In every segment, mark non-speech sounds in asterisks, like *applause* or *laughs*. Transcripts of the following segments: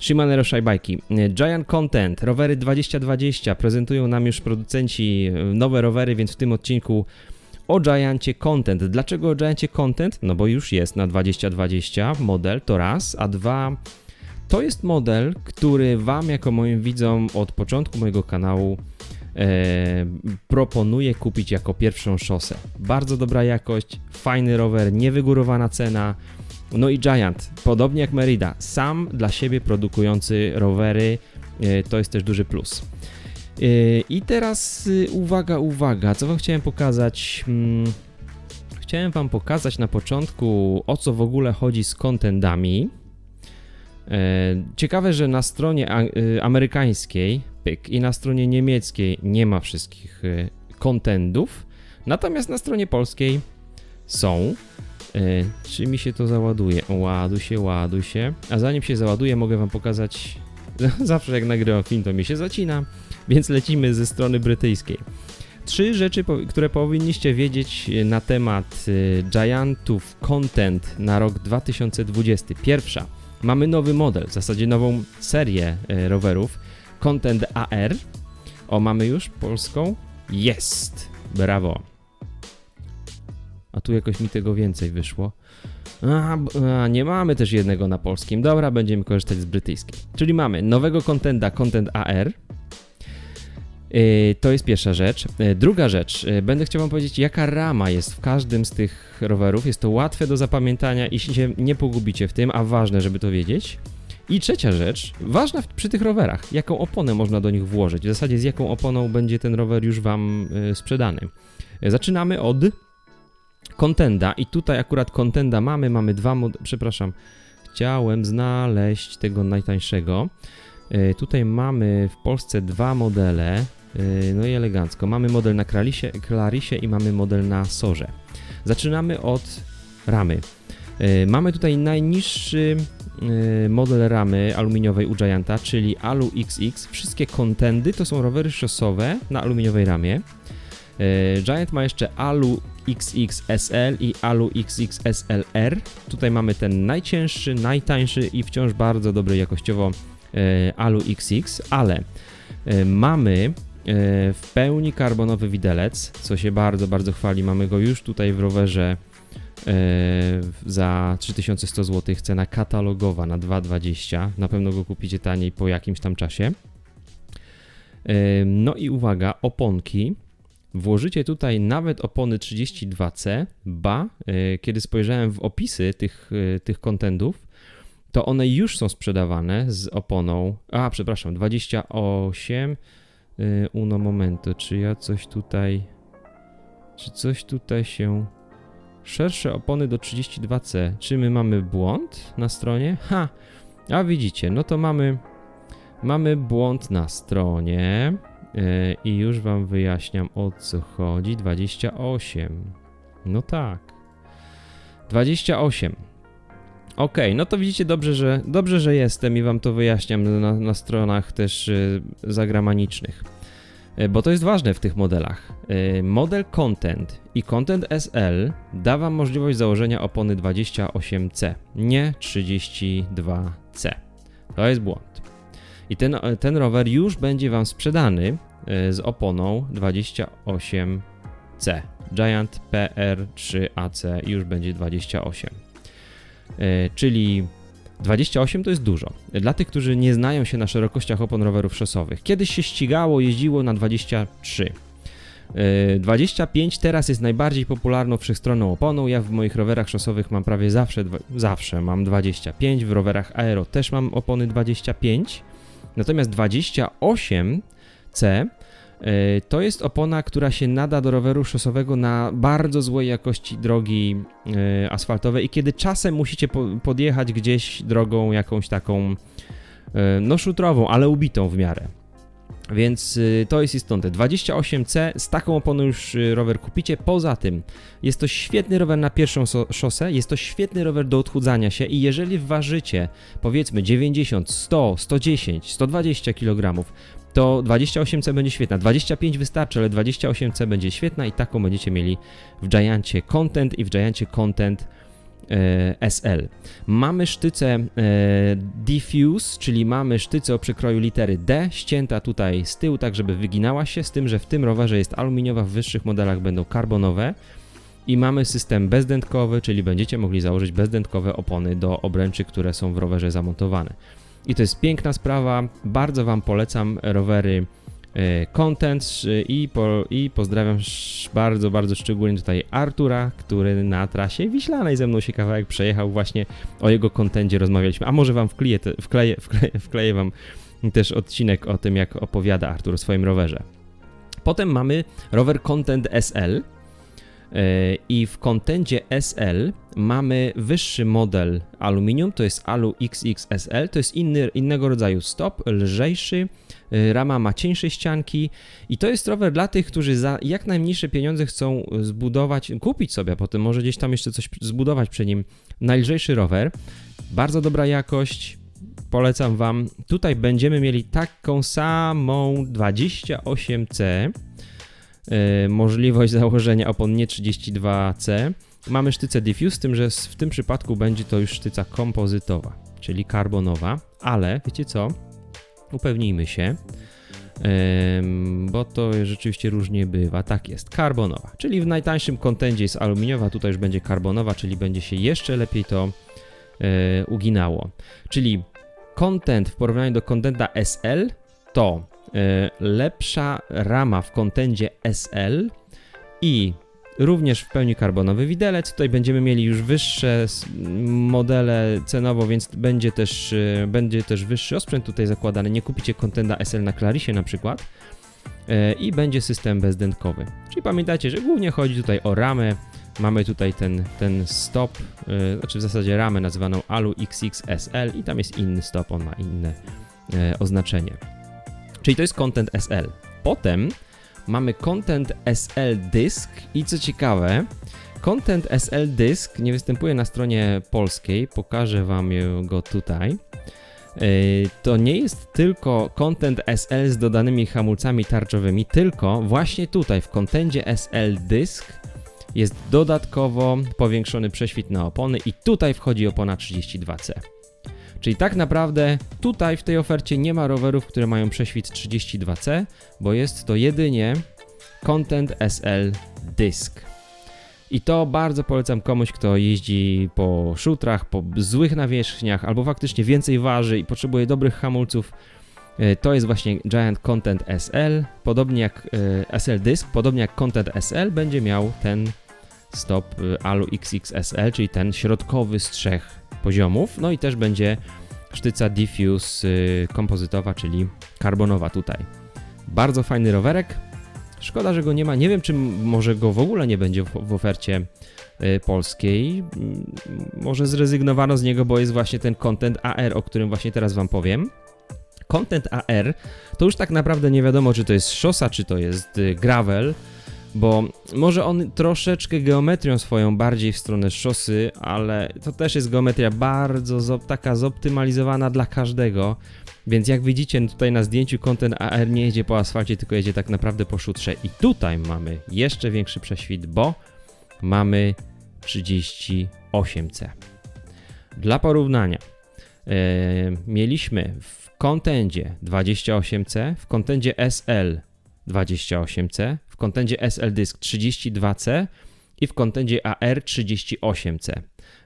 Shimano Roshai Bike'i. Giant Content, rowery 2020. Prezentują nam już producenci e, nowe rowery, więc w tym odcinku o Giancie Content. Dlaczego o Giancie Content? No bo już jest na 2020 model, to raz, a dwa... To jest model, który Wam, jako moim widzom, od początku mojego kanału e, proponuję kupić jako pierwszą szosę. Bardzo dobra jakość, fajny rower, niewygórowana cena. No i Giant, podobnie jak Merida, sam dla siebie produkujący rowery, e, to jest też duży plus. E, I teraz y, uwaga, uwaga, co wam chciałem pokazać? Hmm, Chciałem wam pokazać na początku, o co w ogóle chodzi z contendami. E, Ciekawe, że na stronie y, amerykańskiej pyk, i na stronie niemieckiej nie ma wszystkich y, contendów, natomiast na stronie polskiej są. E, Czy mi się to załaduje? Ładuj się, ładuj się. A zanim się załaduje, mogę wam pokazać. *laughs* Zawsze jak nagrywam film, to mi się zacina, więc lecimy ze strony brytyjskiej. Trzy rzeczy, które powinniście wiedzieć e, na temat e, Giantów Content na rok 2020. Pierwsza, mamy nowy model, w zasadzie nową serię rowerów. Content AR. O, mamy już polską? Jest! Brawo. A tu jakoś mi tego więcej wyszło. A, a, nie mamy też jednego na polskim. Dobra, będziemy korzystać z brytyjskiej. Czyli mamy nowego contenta, content AR. Yy, to jest pierwsza rzecz. Yy, Druga rzecz, yy, będę chciał Wam powiedzieć, jaka rama jest w każdym z tych rowerów. Jest to łatwe do zapamiętania i się nie pogubicie w tym, a ważne, żeby to wiedzieć. I trzecia rzecz, ważna przy tych rowerach, jaką oponę można do nich włożyć. W zasadzie z jaką oponą będzie ten rower już Wam sprzedany. Zaczynamy od Contenda i tutaj akurat Contenda mamy, mamy dwa mod... przepraszam, chciałem znaleźć tego najtańszego. Yy, tutaj mamy w Polsce dwa modele, yy, no i elegancko. Mamy model na Clarisie, Clarisie i mamy model na Sorze. Zaczynamy od ramy. Yy, Mamy tutaj najniższy model ramy aluminiowej u Gianta, czyli Alu XX. Wszystkie kontendy to są rowery szosowe na aluminiowej ramie. Giant ma jeszcze Alu XXSL i Alu XXSLR. Tutaj mamy ten najcięższy, najtańszy i wciąż bardzo dobry jakościowo e, Alu XX, ale e, mamy e, w pełni karbonowy widelec, co się bardzo, bardzo chwali. Mamy go już tutaj w rowerze za 3100 zł, cena katalogowa na 2,20. Na pewno go kupicie taniej po jakimś tam czasie. No i uwaga, oponki. Włożycie tutaj nawet opony 32C, ba, e, kiedy spojrzałem w opisy tych, e, tych kontendów, to one już są sprzedawane z oponą. A, przepraszam, 28. y, Uno momento, czy ja coś tutaj. Czy coś tutaj się. Szersze opony do 32C. Czy my mamy błąd na stronie? Ha! A widzicie, no to mamy. Mamy błąd na stronie. Y, I już wam wyjaśniam o co chodzi. 28. No tak. 28. Okej, no to widzicie dobrze, że dobrze, że jestem i wam to wyjaśniam na, na stronach też y, zagramanicznych. Y, Bo to jest ważne w tych modelach. Y, Model Content i Content SL da wam możliwość założenia opony 28C, nie 32C. To jest błąd. I ten, ten rower już będzie wam sprzedany y, z oponą 28C. Giant PR3AC już będzie 28. E, czyli 28 to jest dużo. Dla tych, którzy nie znają się na szerokościach opon rowerów szosowych. Kiedyś się ścigało, jeździło na 23. E, 25 teraz jest najbardziej popularną wszechstronną oponą. Ja w moich rowerach szosowych mam prawie zawsze, zawsze mam 25. W rowerach aero też mam opony 25. Natomiast 28C E, To jest opona, która się nada do roweru szosowego na bardzo złej jakości drogi e, asfaltowej i kiedy czasem musicie po, podjechać gdzieś drogą jakąś taką e, no szutrową, ale ubitą w miarę. Więc y, to jest istotne. 28C z taką oponą już y, rower kupicie. Poza tym jest to świetny rower na pierwszą szosę, jest to świetny rower do odchudzania się i jeżeli ważycie powiedzmy 90, 100, 110, 120 kg, to 28C będzie świetna. 25 wystarczy, ale 28C będzie świetna i taką będziecie mieli w Giancie Content i w Giancie Content SL. Mamy sztycę e, diffuse, czyli mamy sztycę o przekroju litery D, ścięta tutaj z tyłu, tak żeby wyginała się, z tym, że w tym rowerze jest aluminiowa, w wyższych modelach będą karbonowe. I mamy system bezdętkowy, czyli będziecie mogli założyć bezdętkowe opony do obręczy, które są w rowerze zamontowane. I to jest piękna sprawa, bardzo Wam polecam rowery e, Content i, po, i pozdrawiam bardzo, bardzo szczególnie tutaj Artura, który na trasie Wiślanej ze mną się kawałek przejechał. Właśnie o jego kontencie rozmawialiśmy, a może Wam wkleję, wkleję, wkleję, *laughs* wkleję Wam też odcinek o tym, jak opowiada Artur o swoim rowerze. Potem mamy rower Content SL, E, I w kontencie SL mamy wyższy model aluminium, to jest Alu XXSL, to jest inny, innego rodzaju stop, lżejszy, e, rama ma cieńsze ścianki i to jest rower dla tych, którzy za jak najmniejsze pieniądze chcą zbudować, kupić sobie, a potem może gdzieś tam jeszcze coś zbudować przy nim. Najlżejszy rower, bardzo dobra jakość, polecam Wam. Tutaj będziemy mieli taką samą 28C, E, możliwość założenia opon nie 32C. Mamy sztycę diffuse, z tym, że w tym przypadku będzie to już sztyca kompozytowa, czyli karbonowa, ale wiecie co? Upewnijmy się, bo to rzeczywiście różnie bywa. Tak jest, karbonowa, czyli w najtańszym kontendzie jest aluminiowa, tutaj już będzie karbonowa, czyli będzie się jeszcze lepiej to e, uginało. Czyli content w porównaniu do contenta SL to lepsza rama w kontendzie SL i również w pełni karbonowy widelec. Tutaj będziemy mieli już wyższe modele cenowo, więc będzie też, e, będzie też wyższy osprzęt tutaj zakładany. Nie kupicie kontenda SL na Clarisie na przykład. E, I będzie system bezdętkowy. Czyli pamiętajcie, że głównie chodzi tutaj o ramę. Mamy tutaj ten, ten stop, znaczy w zasadzie ramę nazywaną Alu XXSL i tam jest inny stop, on ma inne oznaczenie. Czyli to jest content SL. Potem mamy content SL Disk i co ciekawe, content SL Disk nie występuje na stronie polskiej, pokażę Wam go tutaj. E, to nie jest tylko content SL z dodanymi hamulcami tarczowymi, tylko właśnie tutaj w kontencie SL Disk jest dodatkowo powiększony prześwit na opony i tutaj wchodzi opona 32C. Czyli tak naprawdę tutaj w tej ofercie nie ma rowerów, które mają prześwit 32C, bo jest to jedynie Content SL Disk. I to bardzo polecam komuś, kto jeździ po szutrach, po złych nawierzchniach, albo faktycznie więcej waży i potrzebuje dobrych hamulców. E, to jest właśnie Giant Content SL, podobnie jak e, SL Disk, podobnie jak Content SL będzie miał ten stop e, Alu XXSL, czyli ten środkowy z trzech poziomów. No i też będzie sztyca diffuse y, kompozytowa, czyli karbonowa tutaj. Bardzo fajny rowerek. Szkoda, że go nie ma. Nie wiem, czy może go w ogóle nie będzie w ofercie y, polskiej. Mm, może zrezygnowano z niego, bo jest właśnie ten content AR, o którym właśnie teraz Wam powiem. Content AR to już tak naprawdę nie wiadomo, czy to jest szosa, czy to jest y, gravel bo może on troszeczkę geometrią swoją bardziej w stronę szosy, ale to też jest geometria bardzo taka zoptymalizowana dla każdego. Więc jak widzicie tutaj na zdjęciu kontent AR nie jedzie po asfalcie, tylko jedzie tak naprawdę po szutrze. I tutaj mamy jeszcze większy prześwit, bo mamy 38C. Dla porównania, yy, mieliśmy w kontendzie 28C, w kontendzie SL 28C, w kontendzie SL Disk 32C i w kontendzie AR 38C.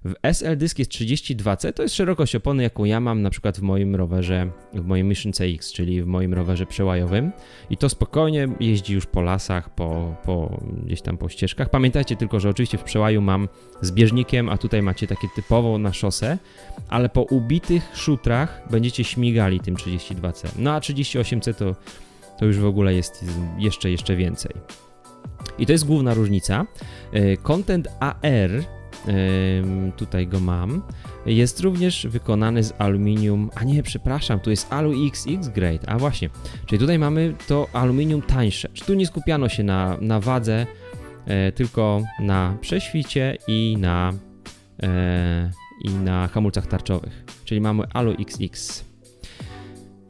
W SL Disk jest 32C, to jest szerokość opony, jaką ja mam na przykład w moim rowerze, w moim Mission CX, czyli w moim rowerze przełajowym i to spokojnie jeździ już po lasach, po, po gdzieś tam po ścieżkach. Pamiętajcie tylko, że oczywiście w przełaju mam z bieżnikiem, a tutaj macie takie typowo na szosę, ale po ubitych szutrach będziecie śmigali tym 32C. No a 38C to to już w ogóle jest jeszcze, jeszcze więcej. I to jest główna różnica. E, content AR, tutaj go mam, jest również wykonany z aluminium, a nie, przepraszam, tu jest Alu XX Grade, a właśnie, czyli tutaj mamy to aluminium tańsze, czy tu nie skupiano się na, na wadze, e, tylko na prześwicie i na, e, i na hamulcach tarczowych, czyli mamy Alu XX.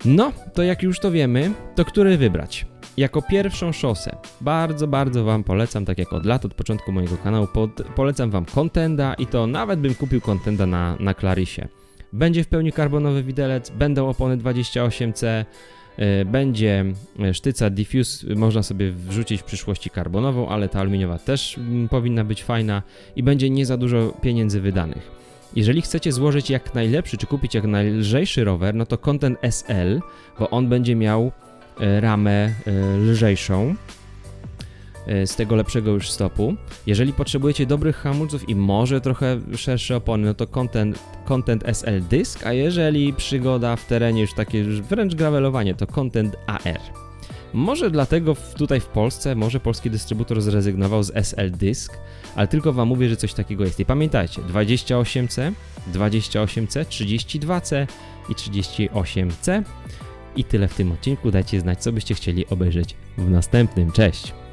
No, to jak już to wiemy, to który wybrać? jako pierwszą szosę bardzo, bardzo Wam polecam, tak jak od lat, od początku mojego kanału, pod, polecam Wam Contenda i to nawet bym kupił Contenda na, na Clarisie. Będzie w pełni karbonowy widelec, będą opony 28C, y, będzie y, sztyca diffuse, można sobie wrzucić w przyszłości karbonową, ale ta aluminiowa też mm, powinna być fajna i będzie nie za dużo pieniędzy wydanych. Jeżeli chcecie złożyć jak najlepszy, czy kupić jak najlżejszy rower, no to Content SL, bo on będzie miał e, ramę e, lżejszą e, z tego lepszego już stopu. Jeżeli potrzebujecie dobrych hamulców i może trochę szersze opony, no to Content, Content SL Disc, a jeżeli przygoda w terenie już takie już wręcz gravelowanie, to Content AR. Może dlatego tutaj w Polsce, może polski dystrybutor zrezygnował z SL Disc, ale tylko Wam mówię, że coś takiego jest. I pamiętajcie, 28C, 28C, 32C i 38C. I tyle w tym odcinku. Dajcie znać, co byście chcieli obejrzeć w następnym. Cześć!